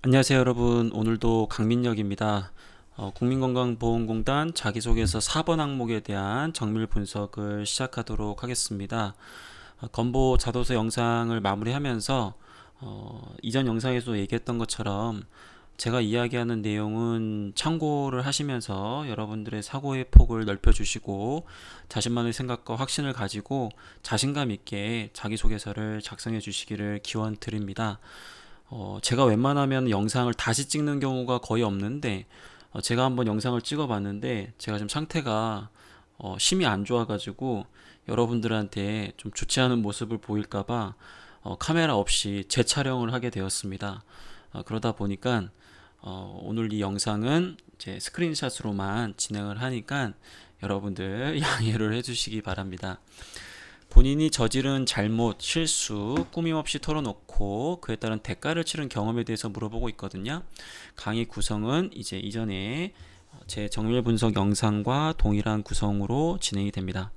안녕하세요 여러분. 오늘도 강민혁입니다. 어, 국민건강보험공단 자기소개서 4번 항목에 대한 정밀 분석을 시작하도록 하겠습니다. 어, 건보 자도서 영상을 마무리하면서 어, 이전 영상에서 얘기했던 것처럼 제가 이야기하는 내용은 참고를 하시면서 여러분들의 사고의 폭을 넓혀주시고 자신만의 생각과 확신을 가지고 자신감 있게 자기소개서를 작성해 주시기를 기원 드립니다. 어, 제가 웬만하면 영상을 다시 찍는 경우가 거의 없는데 어, 제가 한번 영상을 찍어 봤는데 제가 지금 상태가 어, 심히 안 좋아가지고 여러분들한테 좀 좋지 않은 모습을 보일까봐 어, 카메라 없이 재촬영을 하게 되었습니다. 어, 그러다 보니까 어, 오늘 이 영상은 제 스크린샷으로만 진행을 하니까 여러분들 양해를 해주시기 바랍니다. 본인이 저지른 잘못, 실수, 꾸밈없이 털어놓고 그에 따른 대가를 치른 경험에 대해서 물어보고 있거든요. 강의 구성은 이제 이전에 제 정밀 분석 영상과 동일한 구성으로 진행이 됩니다.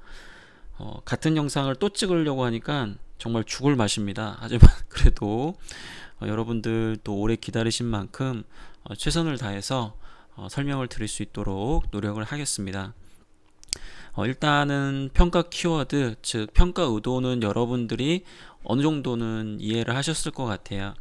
어, 같은 영상을 또 찍으려고 하니까 정말 죽을 맛입니다. 하지만 그래도 어, 여러분들 또 오래 기다리신 만큼 어, 최선을 다해서 어, 설명을 드릴 수 있도록 노력을 하겠습니다. 어, 일단은 평가 키워드, 즉 평가 의도는 여러분들이 어느 정도는 이해를 하셨을 것 같아요.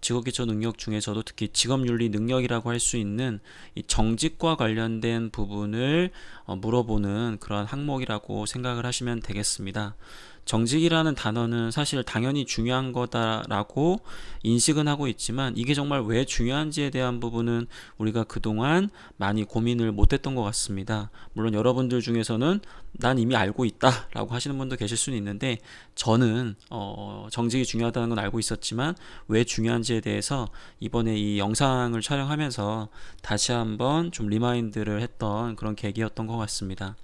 직업기초 능력 중에서도 특히 직업윤리 능력이라고 할 수 있는 이 정직과 관련된 부분을 어, 물어보는 그런 항목이라고 생각을 하시면 되겠습니다. 정직이라는 단어는 사실 당연히 중요한 거다라고 인식은 하고 있지만 이게 정말 왜 중요한지에 대한 부분은 우리가 그동안 많이 고민을 못했던 것 같습니다. 물론 여러분들 중에서는 난 이미 알고 있다 라고 하시는 분도 계실 수는 있는데 저는 어 정직이 중요하다는 건 알고 있었지만 왜 중요한지에 대해서 이번에 이 영상을 촬영하면서 다시 한번 좀 리마인드를 했던 그런 계기였던 것 같습니다.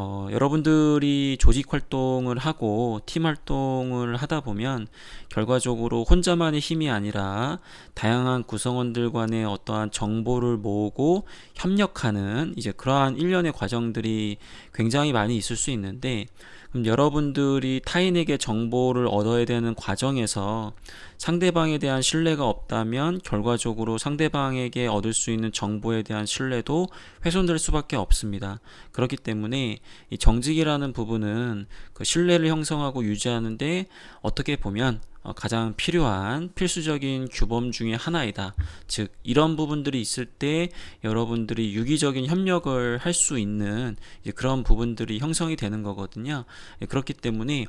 어, 여러분들이 조직 활동을 하고 팀 활동을 하다 보면 결과적으로 혼자만의 힘이 아니라 다양한 구성원들 간의 어떠한 정보를 모으고 협력하는 이제 그러한 일련의 과정들이 굉장히 많이 있을 수 있는데 그럼 여러분들이 타인에게 정보를 얻어야 되는 과정에서 상대방에 대한 신뢰가 없다면 결과적으로 상대방에게 얻을 수 있는 정보에 대한 신뢰도 훼손될 수밖에 없습니다. 그렇기 때문에 이 정직이라는 부분은 그 신뢰를 형성하고 유지하는데 어떻게 보면 어, 가장 필요한 필수적인 규범 중의 하나이다. 즉 이런 부분들이 있을 때 여러분들이 유기적인 협력을 할 수 있는 그런 부분들이 형성이 되는 거거든요. 예, 그렇기 때문에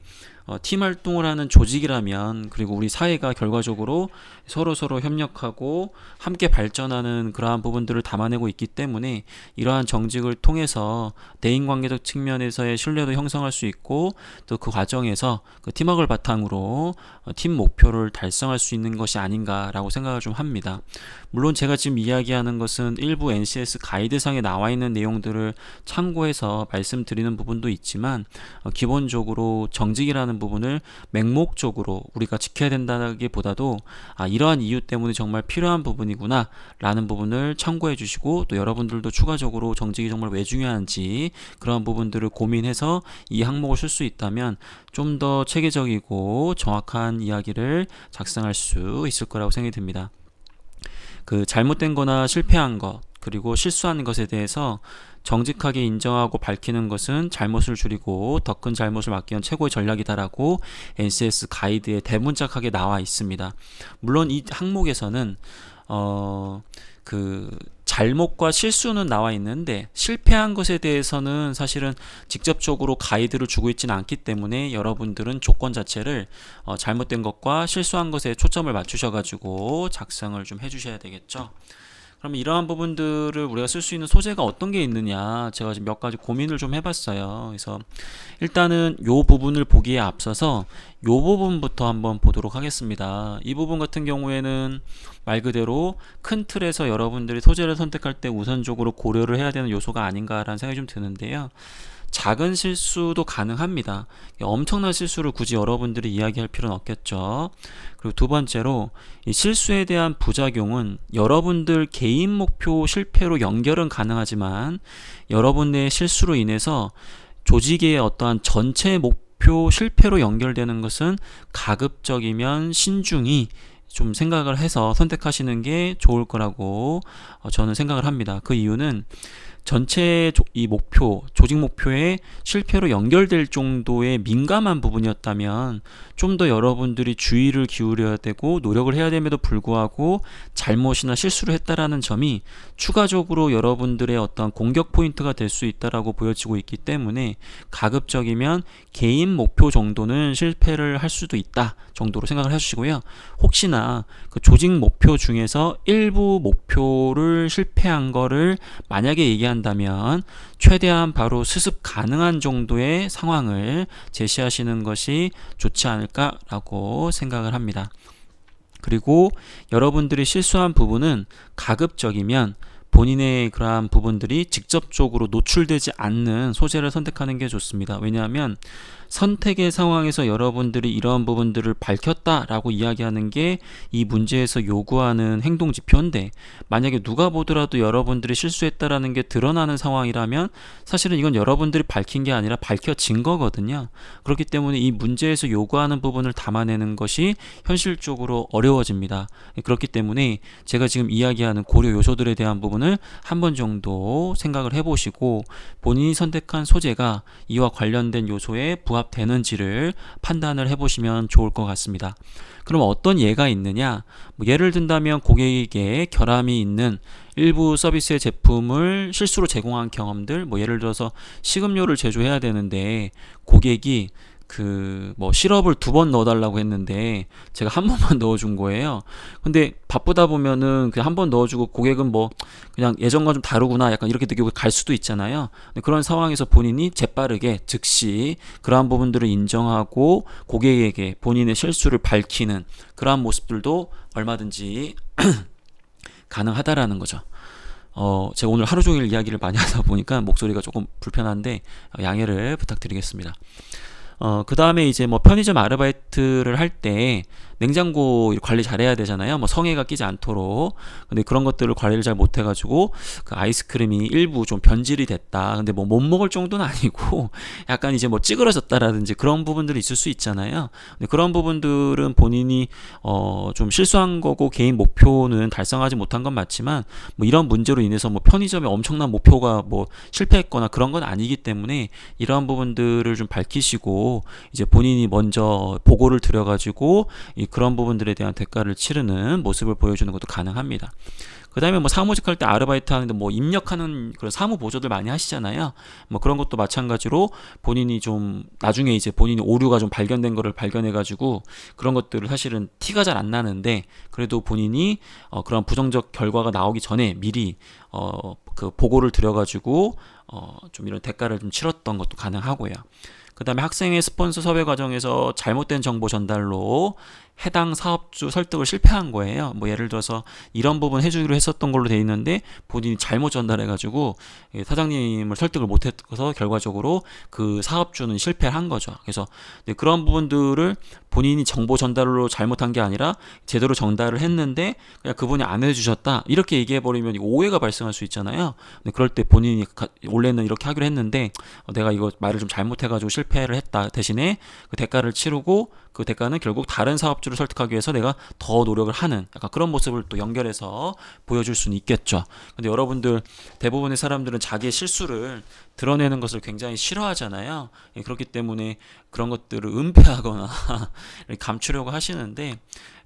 어, 팀 활동을 하는 조직이라면 그리고 우리 사회가 결과적으로 서로 서로 협력하고 함께 발전하는 그러한 부분들을 담아내고 있기 때문에 이러한 정직을 통해서 대인관계적 측면에서의 신뢰도 형성할 수 있고 또 그 과정에서 그 팀워크를 바탕으로 어, 팀 목표를 달성할 수 있는 것이 아닌가라고 생각을 좀 합니다. 물론 제가 지금 이야기하는 것은 일부 NCS 가이드상에 나와 있는 내용들을 참고해서 말씀드리는 부분도 있지만 어, 기본적으로 정직이라는 부분을 맹목적으로 우리가 지켜야 된다기보다도 아, 이러한 이유 때문에 정말 필요한 부분이구나 라는 부분을 참고해 주시고 또 여러분들도 추가적으로 정직이 정말 왜 중요한지 그런 부분들을 고민해서 이 항목을 쓸 수 있다면 좀 더 체계적이고 정확한 이야기를 작성할 수 있을 거라고 생각이 듭니다. 그 잘못된 거나 실패한 것 그리고 실수한 것에 대해서 정직하게 인정하고 밝히는 것은 잘못을 줄이고 더 큰 잘못을 막기 위한 최고의 전략이다라고 NCS 가이드에 대문짝하게 나와 있습니다. 물론 이 항목에서는 어, 그 잘못과 실수는 나와 있는데 실패한 것에 대해서는 사실은 직접적으로 가이드를 주고 있지는 않기 때문에 여러분들은 조건 자체를 어, 잘못된 것과 실수한 것에 초점을 맞추셔가지고 작성을 좀 해주셔야 되겠죠. 그럼 이러한 부분들을 우리가 쓸 수 있는 소재가 어떤 게 있느냐 제가 지금 몇 가지 고민을 좀 해봤어요. 그래서 일단은 요 부분을 보기에 앞서서 요 부분부터 한번 보도록 하겠습니다. 이 부분 같은 경우에는 말 그대로 큰 틀에서 여러분들이 소재를 선택할 때 우선적으로 고려를 해야 되는 요소가 아닌가라는 생각이 좀 드는데요. 작은 실수도 가능합니다. 엄청난 실수를 굳이 여러분들이 이야기할 필요는 없겠죠. 그리고 두 번째로 이 실수에 대한 부작용은 여러분들 개인 목표 실패로 연결은 가능하지만 여러분의 실수로 인해서 조직의 어떠한 전체 목표 실패로 연결되는 것은 가급적이면 신중히 좀 생각을 해서 선택하시는 게 좋을 거라고 어, 저는 생각을 합니다. 그 이유는 전체 조- 이 목표, 조직 목표에 실패로 연결될 정도의 민감한 부분이었다면 좀 더 여러분들이 주의를 기울여야 되고 노력을 해야 됨에도 불구하고 잘못이나 실수를 했다라는 점이 추가적으로 여러분들의 어떤 공격 포인트가 될 수 있다라고 보여지고 있기 때문에 가급적이면 개인 목표 정도는 실패를 할 수도 있다 정도로 생각을 해주시고요. 혹시나 그 조직 목표 중에서 일부 목표를 실패한 거를 만약에 얘기 한다면 최대한 바로 수습 가능한 정도의 상황을 제시하시는 것이 좋지 않을까라고 생각을 합니다. 그리고 여러분들이 실수한 부분은 가급적이면 본인의 그러한 부분들이 직접적으로 노출되지 않는 소재를 선택하는 게 좋습니다. 왜냐하면 선택의 상황에서 여러분들이 이러한 부분들을 밝혔다라고 이야기하는 게 이 문제에서 요구하는 행동 지표인데 만약에 누가 보더라도 여러분들이 실수했다라는 게 드러나는 상황이라면 사실은 이건 여러분들이 밝힌 게 아니라 밝혀진 거거든요. 그렇기 때문에 이 문제에서 요구하는 부분을 담아내는 것이 현실적으로 어려워집니다. 그렇기 때문에 제가 지금 이야기하는 고려 요소들에 대한 부분을 한 번 정도 생각을 해보시고 본인이 선택한 소재가 이와 관련된 요소에 부합 되는지를 판단을 해보시면 좋을 것 같습니다. 그럼 어떤 예가 있느냐? 뭐 예를 든다면 고객에게 결함이 있는 일부 서비스의 제품을 실수로 제공한 경험들, 뭐 예를 들어서 식음료를 제조해야 되는데 고객이 그 뭐 시럽을 두 번 넣어달라고 했는데 제가 한 번만 넣어준 거예요. 근데 바쁘다 보면은 그냥 한 번 넣어주고 고객은 뭐 그냥 예전과 좀 다르구나 약간 이렇게 느끼고 갈 수도 있잖아요. 그런 상황에서 본인이 재빠르게 즉시 그러한 부분들을 인정하고 고객에게 본인의 실수를 밝히는 그러한 모습들도 얼마든지 가능하다라는 거죠. 어, 제가 오늘 하루 종일 이야기를 많이 하다 보니까 목소리가 조금 불편한데 양해를 부탁드리겠습니다. 어, 그 다음에 이제 뭐 편의점 아르바이트를 할 때 냉장고 관리 잘해야 되잖아요. 뭐 성에가 끼지 않도록. 근데 그런 것들을 관리를 잘 못해가지고 그 아이스크림이 일부 좀 변질이 됐다. 근데 뭐 못 먹을 정도는 아니고 약간 이제 뭐 찌그러졌다라든지 그런 부분들이 있을 수 있잖아요. 근데 그런 부분들은 본인이 어, 좀 실수한 거고 개인 목표는 달성하지 못한 건 맞지만 뭐 이런 문제로 인해서 뭐 편의점에 엄청난 목표가 뭐 실패했거나 그런 건 아니기 때문에 이러한 부분들을 좀 밝히시고 이제 본인이 먼저 보고를 드려가지고 이 그런 부분들에 대한 대가를 치르는 모습을 보여주는 것도 가능합니다. 그 다음에 뭐 사무직 할 때 아르바이트 하는데 뭐 입력하는 그런 사무 보조들 많이 하시잖아요. 뭐 그런 것도 마찬가지로 본인이 좀 나중에 이제 본인이 오류가 좀 발견된 거를 발견해가지고 그런 것들을 사실은 티가 잘 안 나는데 그래도 본인이 어 그런 부정적 결과가 나오기 전에 미리 어 그 보고를 드려가지고 어 좀 이런 대가를 좀 치렀던 것도 가능하고요. 그 다음에 학생의 스폰서 섭외 과정에서 잘못된 정보 전달로 해당 사업주 설득을 실패한 거예요. 뭐 예를 들어서 이런 부분 해주기로 했었던 걸로 돼 있는데 본인이 잘못 전달해가지고 사장님을 설득을 못해서 결과적으로 그 사업주는 실패를 한 거죠. 그래서 그런 부분들을 본인이 정보 전달로 잘못한 게 아니라 제대로 전달을 했는데 그냥 그분이 안 해주셨다 이렇게 얘기해 버리면 오해가 발생할 수 있잖아요. 그럴 때 본인이 원래는 이렇게 하기로 했는데 어, 내가 이거 말을 좀 잘못해가지고 실패 를 했다 대신에 그 대가를 치르고 그 대가는 결국 다른 사업주를 설득하기 위해서 내가 더 노력을 하는 약간 그런 모습을 또 연결해서 보여줄 수는 있겠죠. 근데 여러분들 대부분의 사람들은 자기의 실수를 드러내는 것을 굉장히 싫어하잖아요. 예, 그렇기 때문에 그런 것들을 은폐하거나 감추려고 하시는데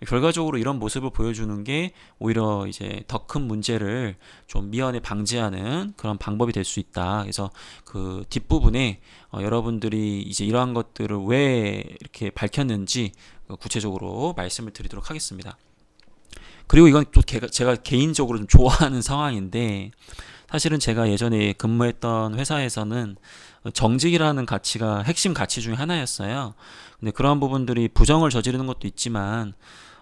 결과적으로 이런 모습을 보여주는 게 오히려 이제 더 큰 문제를 좀 미연에 방지하는 그런 방법이 될 수 있다. 그래서 그 뒷부분에 어, 여러분들이 이제 이러한 것들을 왜 이렇게 밝혔는지 구체적으로 말씀을 드리도록 하겠습니다. 그리고 이건 또 제가 개인적으로 좀 좋아하는 상황인데 사실은 제가 예전에 근무했던 회사에서는 정직이라는 가치가 핵심 가치 중에 하나였어요. 근데 그러한 부분들이 부정을 저지르는 것도 있지만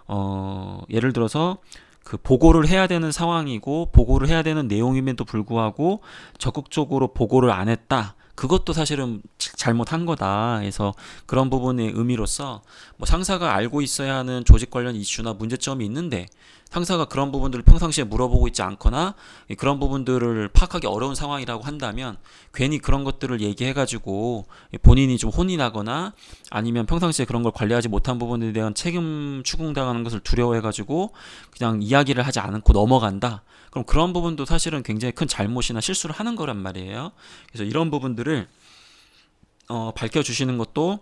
어 예를 들어서 그 보고를 해야 되는 상황이고 보고를 해야 되는 내용임에도 불구하고 적극적으로 보고를 안 했다. 그것도 사실은 지- 잘못한 거다. 그래서 그런 부분의 의미로서 뭐 상사가 알고 있어야 하는 조직 관련 이슈나 문제점이 있는데 상사가 그런 부분들을 평상시에 물어보고 있지 않거나 그런 부분들을 파악하기 어려운 상황이라고 한다면 괜히 그런 것들을 얘기해가지고 본인이 좀 혼이 나거나 아니면 평상시에 그런 걸 관리하지 못한 부분에 대한 책임 추궁당하는 것을 두려워해가지고 그냥 이야기를 하지 않고 넘어간다. 그럼 그런 부분도 사실은 굉장히 큰 잘못이나 실수를 하는 거란 말이에요. 그래서 이런 부분들을 어, 밝혀주시는 것도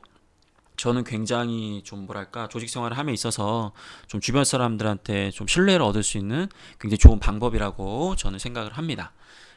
저는 굉장히 좀 뭐랄까 조직 생활을 함에 있어서 좀 주변 사람들한테 좀 신뢰를 얻을 수 있는 굉장히 좋은 방법이라고 저는 생각을 합니다.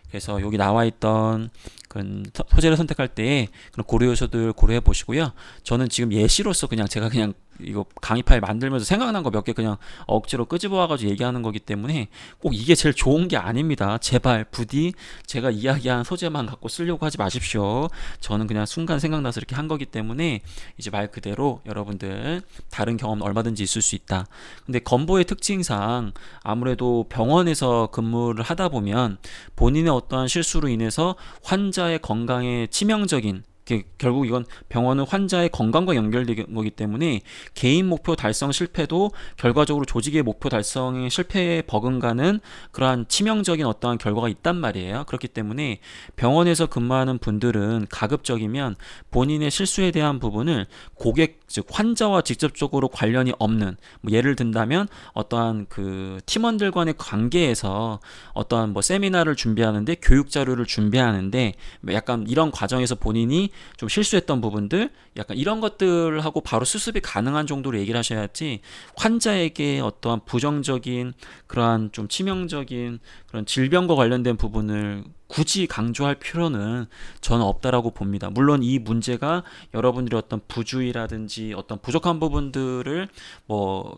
그래서 여기 나와 있던 그런 서- 소재를 선택할 때 그런 고려 요소들 고려해 보시고요. 저는 지금 예시로서 그냥 제가 그냥 이거 강의 파일 만들면서 생각난 거 몇 개 그냥 억지로 끄집어 와가지고 얘기하는 거기 때문에 꼭 이게 제일 좋은 게 아닙니다. 제발 부디 제가 이야기한 소재만 갖고 쓰려고 하지 마십시오. 저는 그냥 순간 생각나서 이렇게 한 거기 때문에 이제 말 그대로 여러분들 다른 경험 얼마든지 있을 수 있다. 근데 건보의 특징상 아무래도 병원에서 근무를 하다 보면 본인의 어떠한 실수로 인해서 환자의 건강에 치명적인 게- 결국 이건 병원은 환자의 건강과 연결된 거기 때문에 개인 목표 달성 실패도 결과적으로 조직의 목표 달성의 실패에 버금가는 그러한 치명적인 어떠한 결과가 있단 말이에요. 그렇기 때문에 병원에서 근무하는 분들은 가급적이면 본인의 실수에 대한 부분을 고객 즉 환자와 직접적으로 관련이 없는 뭐 예를 든다면 어떠한 그 팀원들 간의 관계에서 어떠한 뭐 세미나를 준비하는데 교육 자료를 준비하는데 뭐 약간 이런 과정에서 본인이 좀 실수했던 부분들 약간 이런 것들하고 바로 수습이 가능한 정도로 얘기를 하셔야지 환자에게 어떠한 부정적인 그러한 좀 치명적인 그런 질병과 관련된 부분을 굳이 강조할 필요는 저는 없다라고 봅니다. 물론 이 문제가 여러분들이 어떤 부주의라든지 어떤 부족한 부분들을 뭐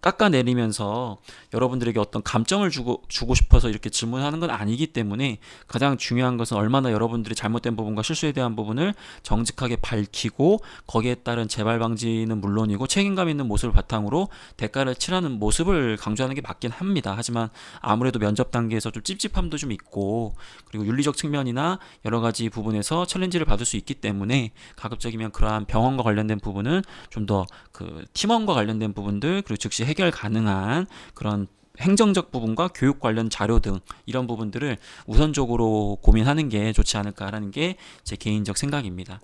깎아내리면서 여러분들에게 어떤 감정을 주고 주고 싶어서 이렇게 질문하는 건 아니기 때문에 가장 중요한 것은 얼마나 여러분들이 잘못된 부분과 실수에 대한 부분을 정직하게 밝히고 거기에 따른 재발 방지는 물론이고 책임감 있는 모습을 바탕으로 대가를 치르는 모습을 강조하는 게 맞긴 합니다. 하지만 아무래도 면접 단계에서 좀 찝찝함도 좀 있고 그리고 윤리적 측면이나 여러 가지 부분에서 챌린지를 받을 수 있기 때문에 가급적이면 그러한 병원과 관련된 부분은 좀 더 그 팀원과 관련된 부분들 그리고 즉시 해결 가능한 그런 행정적 부분과 교육 관련 자료 등 이런 부분들을 우선적으로 고민하는 게 좋지 않을까라는 게 제 개인적 생각입니다.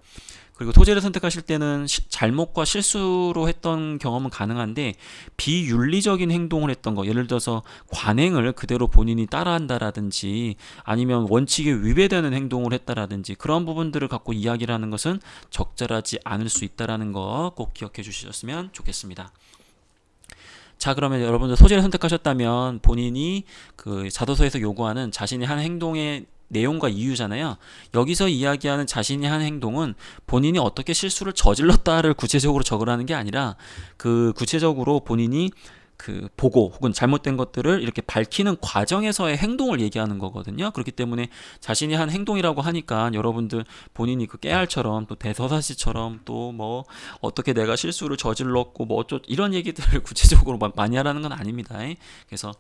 그리고 소재를 선택하실 때는 시- 잘못과 실수로 했던 경험은 가능한데 비윤리적인 행동을 했던 거 예를 들어서 관행을 그대로 본인이 따라한다라든지 아니면 원칙에 위배되는 행동을 했다라든지 그런 부분들을 갖고 이야기를 하는 것은 적절하지 않을 수 있다라는 거 꼭 기억해 주셨으면 좋겠습니다. 자 그러면 여러분들 소재를 선택하셨다면 본인이 그 자도서에서 요구하는 자신이 한 행동의 내용과 이유잖아요. 여기서 이야기하는 자신이 한 행동은 본인이 어떻게 실수를 저질렀다를 구체적으로 적으라는 게 아니라 그 구체적으로 본인이 그 보고 혹은 잘못된 것들을 이렇게 밝히는 과정에서의 행동을 얘기하는 거거든요. 그렇기 때문에 자신이 한 행동이라고 하니까 여러분들 본인이 그 깨알처럼 또 대서사시처럼 또 뭐 어떻게 내가 실수를 저질렀고 뭐 어쩌 이런 얘기들을 구체적으로 마- 많이 하라는 건 아닙니다. 그래서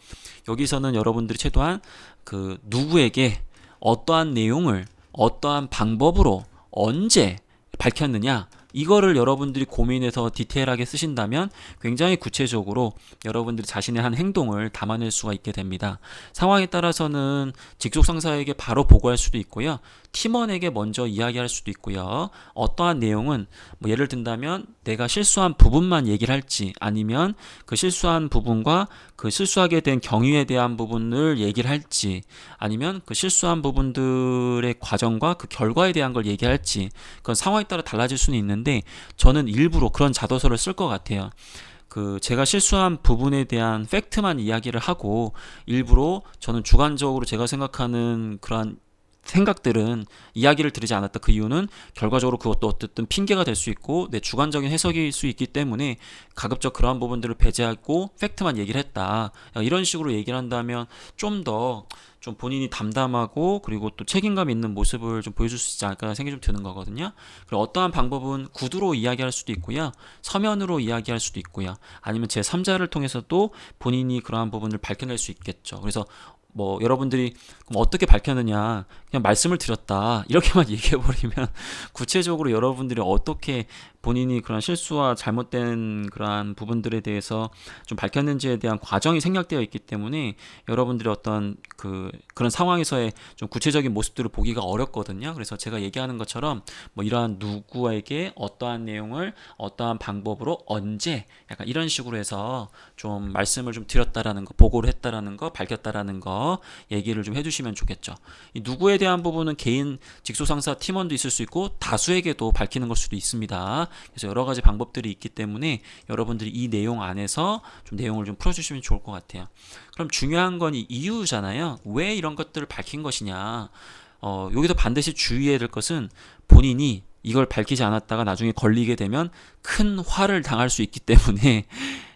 여기서는 여러분들이 최소한 그 누구에게 어떠한 내용을 어떠한 방법으로 언제 밝혔느냐 이거를 여러분들이 고민해서 디테일하게 쓰신다면 굉장히 구체적으로 여러분들이 자신의 한 행동을 담아낼 수가 있게 됩니다. 상황에 따라서는 직속 상사에게 바로 보고할 수도 있고요. 팀원에게 먼저 이야기할 수도 있고요. 어떠한 내용은 뭐 예를 든다면 내가 실수한 부분만 얘기를 할지 아니면 그 실수한 부분과 그 실수하게 된 경위에 대한 부분을 얘기를 할지 아니면 그 실수한 부분들의 과정과 그 결과에 대한 걸 얘기할지 그건 상황에 따라 달라질 수는 있는데 저는 일부러 그런 자도서를 쓸 것 같아요. 그 제가 실수한 부분에 대한 팩트만 이야기를 하고 일부러 저는 주관적으로 제가 생각하는 그러한 생각들은 이야기를 드리지 않았다. 그 이유는 결과적으로 그것도 어쨌든 핑계가 될 수 있고 내 주관적인 해석일 수 있기 때문에 가급적 그러한 부분들을 배제하고 팩트만 얘기를 했다. 이런 식으로 얘기를 한다면 좀더 좀 본인이 담담하고 그리고 또 책임감 있는 모습을 좀 보여줄 수 있지 않을까 생각이 좀 드는 거거든요. 그리고 어떠한 방법은 구두로 이야기할 수도 있고요. 서면으로 이야기할 수도 있고요. 아니면 제 3자를 통해서도 본인이 그러한 부분을 밝혀낼 수 있겠죠. 그래서 뭐 여러분들이 그럼 어떻게 밝혔느냐 그냥 말씀을 드렸다 이렇게만 얘기해 버리면 구체적으로 여러분들이 어떻게 본인이 그런 실수와 잘못된 그러한 부분들에 대해서 좀 밝혔는지에 대한 과정이 생략되어 있기 때문에 여러분들이 어떤 그 그런 상황에서의 좀 구체적인 모습들을 보기가 어렵거든요. 그래서 제가 얘기하는 것처럼 뭐 이러한 누구에게 어떠한 내용을 어떠한 방법으로 언제 약간 이런 식으로 해서 좀 말씀을 좀 드렸다라는 거, 보고를 했다라는 거, 밝혔다라는 거 얘기를 좀 해주시면 좋겠죠. 이 누구에 대한 부분은 개인 직속상사 팀원도 있을 수 있고 다수에게도 밝히는 걸 수도 있습니다. 그래서 여러 가지 방법들이 있기 때문에 여러분들이 이 내용 안에서 좀 내용을 좀 풀어주시면 좋을 것 같아요. 그럼 중요한 건 이 이유잖아요. 왜 이런 것들을 밝힌 것이냐. 어, 여기서 반드시 주의해야 될 것은 본인이 이걸 밝히지 않았다가 나중에 걸리게 되면 큰 화를 당할 수 있기 때문에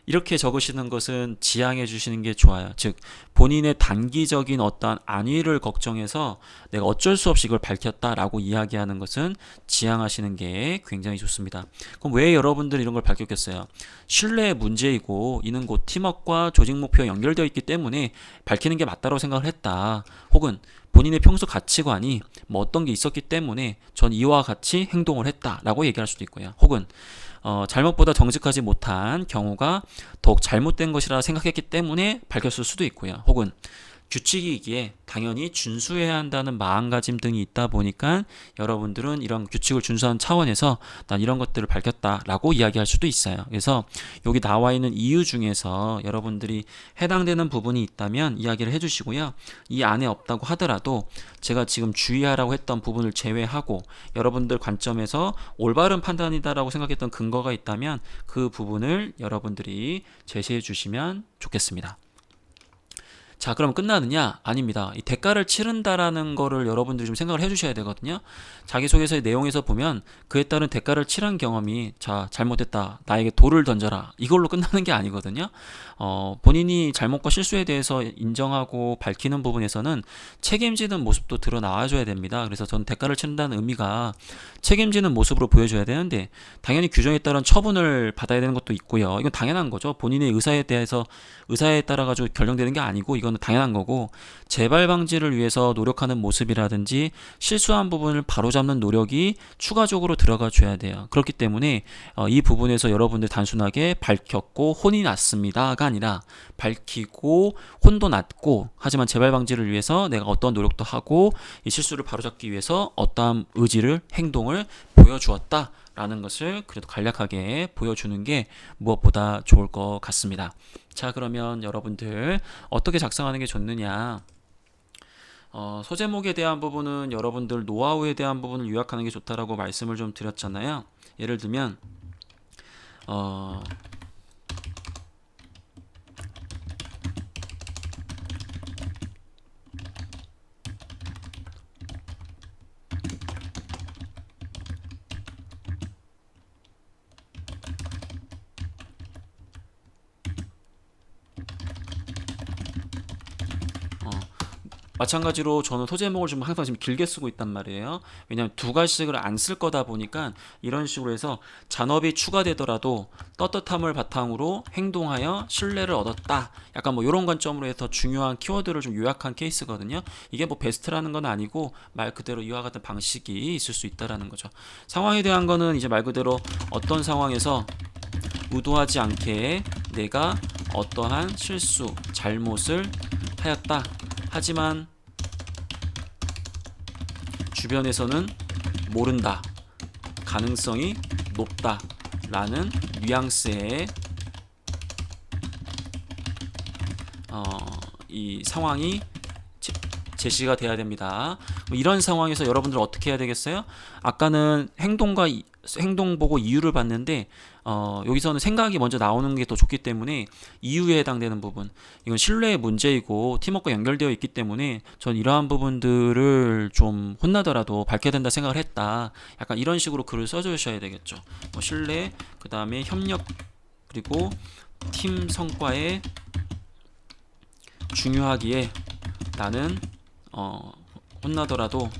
이렇게 적으시는 것은 지양해 주시는 게 좋아요. 즉 본인의 단기적인 어떠한 안위를 걱정해서 내가 어쩔 수 없이 이걸 밝혔다라고 이야기하는 것은 지양하시는 게 굉장히 좋습니다. 그럼 왜 여러분들이 이런 걸 밝혔겠어요? 신뢰의 문제이고 이는 곧 팀워크와 조직 목표와 연결되어 있기 때문에 밝히는 게 맞다고 생각을 했다. 혹은 본인의 평소 가치관이 뭐 어떤 게 있었기 때문에 전 이와 같이 행동을 했다라고 얘기할 수도 있고요. 혹은 어, 잘못보다 정직하지 못한 경우가 더욱 잘못된 것이라 생각했기 때문에 밝혔을 수도 있고요. 혹은 규칙이기에 당연히 준수해야 한다는 마음가짐 등이 있다 보니까 여러분들은 이런 규칙을 준수하는 차원에서 난 이런 것들을 밝혔다라고 이야기할 수도 있어요. 그래서 여기 나와 있는 이유 중에서 여러분들이 해당되는 부분이 있다면 이야기를 해주시고요. 이 안에 없다고 하더라도 제가 지금 주의하라고 했던 부분을 제외하고 여러분들 관점에서 올바른 판단이다라고 생각했던 근거가 있다면 그 부분을 여러분들이 제시해 주시면 좋겠습니다. 자, 그럼 끝나느냐? 아닙니다. 이 대가를 치른다라는 거를 여러분들이 좀 생각을 해주셔야 되거든요. 자기소개서의 내용에서 보면 그에 따른 대가를 치른 경험이 자, 잘못했다. 나에게 돌을 던져라. 이걸로 끝나는 게 아니거든요. 어, 본인이 잘못과 실수에 대해서 인정하고 밝히는 부분에서는 책임지는 모습도 드러나와줘야 됩니다. 그래서 저는 대가를 치른다는 의미가 책임지는 모습으로 보여줘야 되는데 당연히 규정에 따른 처분을 받아야 되는 것도 있고요. 이건 당연한 거죠. 본인의 의사에 대해서 의사에 따라 가지고 결정되는 게 아니고 이 거는 당연한 거고 재발 방지를 위해서 노력하는 모습이라든지 실수한 부분을 바로잡는 노력이 추가적으로 들어가 줘야 돼요. 그렇기 때문에 어, 이 부분에서 여러분들 단순하게 밝혔고 혼이 났습니다가 아니라 밝히고 혼도 났고 하지만 재발 방지를 위해서 내가 어떤 노력도 하고 이 실수를 바로잡기 위해서 어떠한 의지를 행동을 보여주었다. 라는 것을 그래도 간략하게 보여주는 게 무엇보다 좋을 것 같습니다. 자, 그러면 여러분들 어떻게 작성하는 게 좋느냐? 어, 소제목에 대한 부분은 여러분들 노하우에 대한 부분을 요약하는 게 좋다라고 말씀을 좀 드렸잖아요. 예를 들면 어, 마찬가지로 저는 소제목을 좀 항상 지금 길게 쓰고 있단 말이에요. 왜냐하면 두 가지씩을 안 쓸 거다 보니까 이런 식으로 해서 잔업이 추가되더라도 떳떳함을 바탕으로 행동하여 신뢰를 얻었다. 약간 뭐 이런 관점으로 해서 중요한 키워드를 좀 요약한 케이스거든요. 이게 뭐 베스트라는 건 아니고 말 그대로 이와 같은 방식이 있을 수 있다라는 거죠. 상황에 대한 거는 이제 말 그대로 어떤 상황에서 의도하지 않게 내가 어떠한 실수, 잘못을 하였다. 하지만 주변에서는 모른다. 가능성이 높다. 라는 뉘앙스의 어, 이 상황이 제, 제시가 돼야 됩니다. 뭐 이런 상황에서 여러분들 어떻게 해야 되겠어요? 아까는 행동과 이, 행동 보고 이유를 봤는데 어, 여기서는 생각이 먼저 나오는 게 더 좋기 때문에 이유에 해당되는 부분. 이건 신뢰의 문제이고 팀워크가 연결되어 있기 때문에 전 이러한 부분들을 좀 혼나더라도 밝혀야 된다 생각을 했다. 약간 이런 식으로 글을 써주셔야 되겠죠. 뭐 신뢰 그 다음에 협력 그리고 팀 성과에 중요하기에 나는 어, 혼나더라도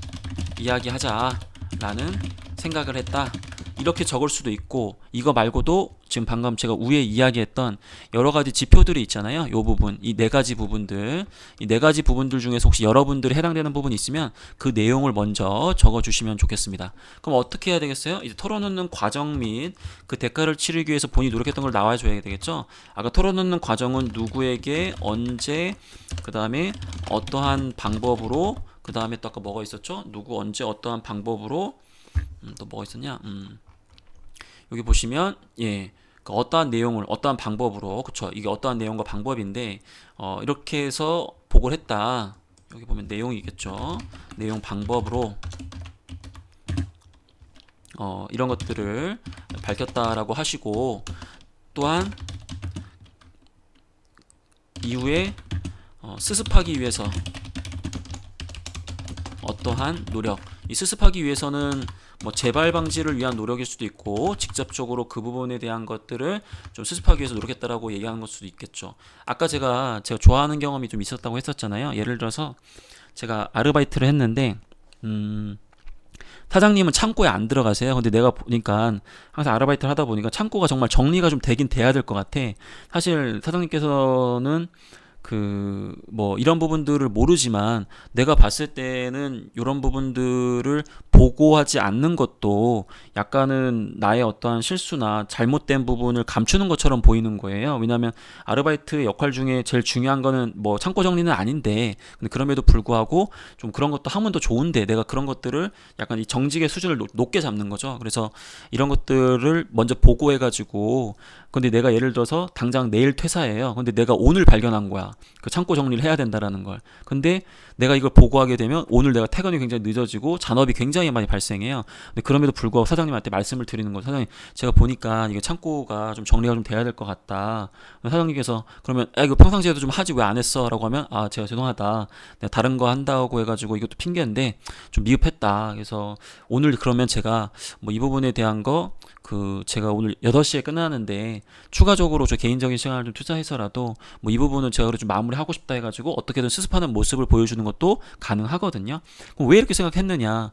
이야기하자 라는 생각을 했다 이렇게 적을 수도 있고 이거 말고도 지금 방금 제가 위에 이야기했던 여러 가지 지표들이 있잖아요. 요 부분, 이 네 가지 부분들, 이 네 가지 부분들 중에서 혹시 여러분들이 해당되는 부분이 있으면 그 내용을 먼저 적어 주시면 좋겠습니다. 그럼 어떻게 해야 되겠어요? 이제 털어놓는 과정 및 그 대가를 치르기 위해서 본인이 노력했던 걸 나와줘야 되겠죠? 아까 털어놓는 과정은 누구에게, 언제, 그 다음에 어떠한 방법으로, 그 다음에 또 아까 뭐가 있었죠? 누구, 언제, 어떠한 방법으로, 음, 또 뭐가 있었냐? 음. 여기 보시면 예. 그 어떠한 내용을 어떠한 방법으로 그쵸? 이게 어떠한 내용과 방법인데 어, 이렇게 해서 보고를 했다. 여기 보면 내용이 있겠죠? 내용 방법으로 어, 이런 것들을 밝혔다라고 하시고 또한 이후에 어, 수습하기 위해서 어떠한 노력. 이 수습하기 위해서는 뭐 재발 방지를 위한 노력일 수도 있고 직접적으로 그 부분에 대한 것들을 좀 수습하기 위해서 노력했다라고 얘기하는 걸 수도 있겠죠. 아까 제가 제가 좋아하는 경험이 좀 있었다고 했었잖아요. 예를 들어서 제가 아르바이트를 했는데 음 사장님은 창고에 안 들어가세요. 근데 내가 보니까 항상 아르바이트를 하다 보니까 창고가 정말 정리가 좀 되긴 돼야 될 것 같아. 사실 사장님께서는 그 뭐 이런 부분들을 모르지만 내가 봤을 때는 이런 부분들을 보고하지 않는 것도 약간은 나의 어떠한 실수나 잘못된 부분을 감추는 것처럼 보이는 거예요. 왜냐하면 아르바이트 역할 중에 제일 중요한 거는 뭐 창고 정리는 아닌데 근데 그럼에도 불구하고 좀 그런 것도 하면 더 좋은데 내가 그런 것들을 약간 이 정직의 수준을 높- 높게 잡는 거죠. 그래서 이런 것들을 먼저 보고해 가지고 근데 내가 예를 들어서 당장 내일 퇴사해요. 근데 내가 오늘 발견한 거야. 그 창고 정리를 해야 된다라는 걸. 근데 내가 이걸 보고하게 되면 오늘 내가 퇴근이 굉장히 늦어지고 잔업이 굉장히 많이 발생해요. 근데 그럼에도 불구하고 사장님한테 말씀을 드리는 거예요. 사장님, 제가 보니까 이게 창고가 좀 정리가 좀 돼야 될 것 같다. 사장님께서 그러면 야 이거 평상시에도 좀 하지 왜 안 했어?라고 하면 아 제가 죄송하다. 내가 다른 거 한다고 해가지고 이것도 핑계인데 좀 미흡했다. 그래서 오늘 그러면 제가 뭐 이 부분에 대한 거 그 제가 오늘 8시에 끝나는데 추가적으로 저 개인적인 시간을 좀 투자해서라도 뭐 이 부분은 제가 좀 마무리하고 싶다 해가지고 어떻게든 수습하는 모습을 보여주는 것도 가능하거든요. 그럼 왜 이렇게 생각했느냐?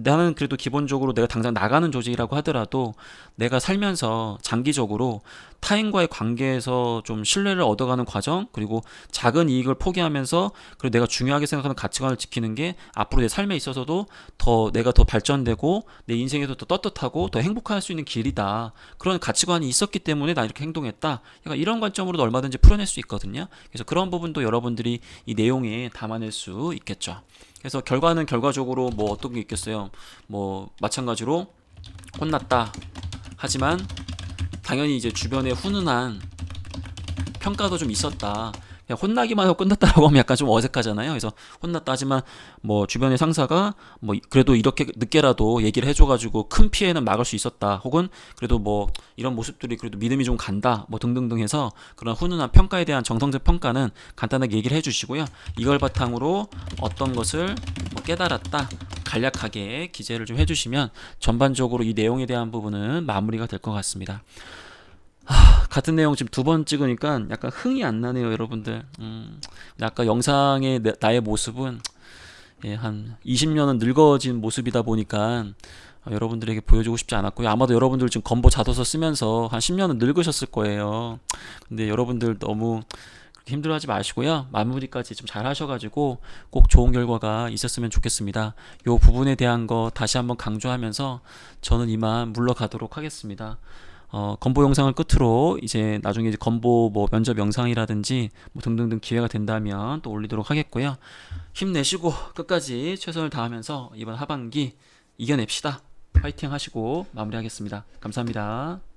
나는 그래도 기본적으로 내가 당장 나가는 조직이라고 하더라도 내가 살면서 장기적으로 타인과의 관계에서 좀 신뢰를 얻어가는 과정 그리고 작은 이익을 포기하면서 그리고 내가 중요하게 생각하는 가치관을 지키는 게 앞으로 내 삶에 있어서도 더 내가 더 발전되고 내 인생에서 더 떳떳하고 더 행복할 수 있는 길이다. 그런 가치관이 있었기 때문에 나 이렇게 행동했다. 약간 이런 관점으로도 얼마든지 풀어낼 수 있거든요. 그래서 그런 부분도 여러분들이 이 내용에 담아낼 수 있겠죠 그래서 결과는 결과적으로 뭐 어떤 게 있겠어요 뭐 마찬가지로 혼났다 하지만 당연히 이제 주변에 훈훈한 평가도 좀 있었다. 혼나기만 하고 끝났다라고 하면 약간 좀 어색하잖아요. 그래서 혼났다 하지만 뭐 주변의 상사가 뭐 그래도 이렇게 늦게라도 얘기를 해줘가지고 큰 피해는 막을 수 있었다. 혹은 그래도 뭐 이런 모습들이 그래도 믿음이 좀 간다. 뭐 등등등 해서 그런 훈훈한 평가에 대한 정성적 평가는 간단하게 얘기를 해주시고요. 이걸 바탕으로 어떤 것을 뭐 깨달았다. 간략하게 기재를 좀 해주시면 전반적으로 이 내용에 대한 부분은 마무리가 될 것 같습니다. 같은 내용 지금 두 번 찍으니까 약간 흥이 안 나네요, 여러분들. 음, 아까 영상의 내- 나의 모습은 예, 한 20년은 늙어진 모습이다 보니까 어, 여러분들에게 보여주고 싶지 않았고요. 아마도 여러분들 지금 건보 자소서 쓰면서 한 10년은 늙으셨을 거예요. 근데 여러분들 너무 힘들어하지 마시고요. 마무리까지 좀 잘 하셔가지고 꼭 좋은 결과가 있었으면 좋겠습니다. 요 부분에 대한 거 다시 한번 강조하면서 저는 이만 물러가도록 하겠습니다. 어, 건보 영상을 끝으로 이제 나중에 이제 건보 뭐 면접 영상이라든지 뭐 등등등 기회가 된다면 또 올리도록 하겠고요. 힘내시고 끝까지 최선을 다하면서 이번 하반기 이겨냅시다. 파이팅 하시고 마무리하겠습니다. 감사합니다.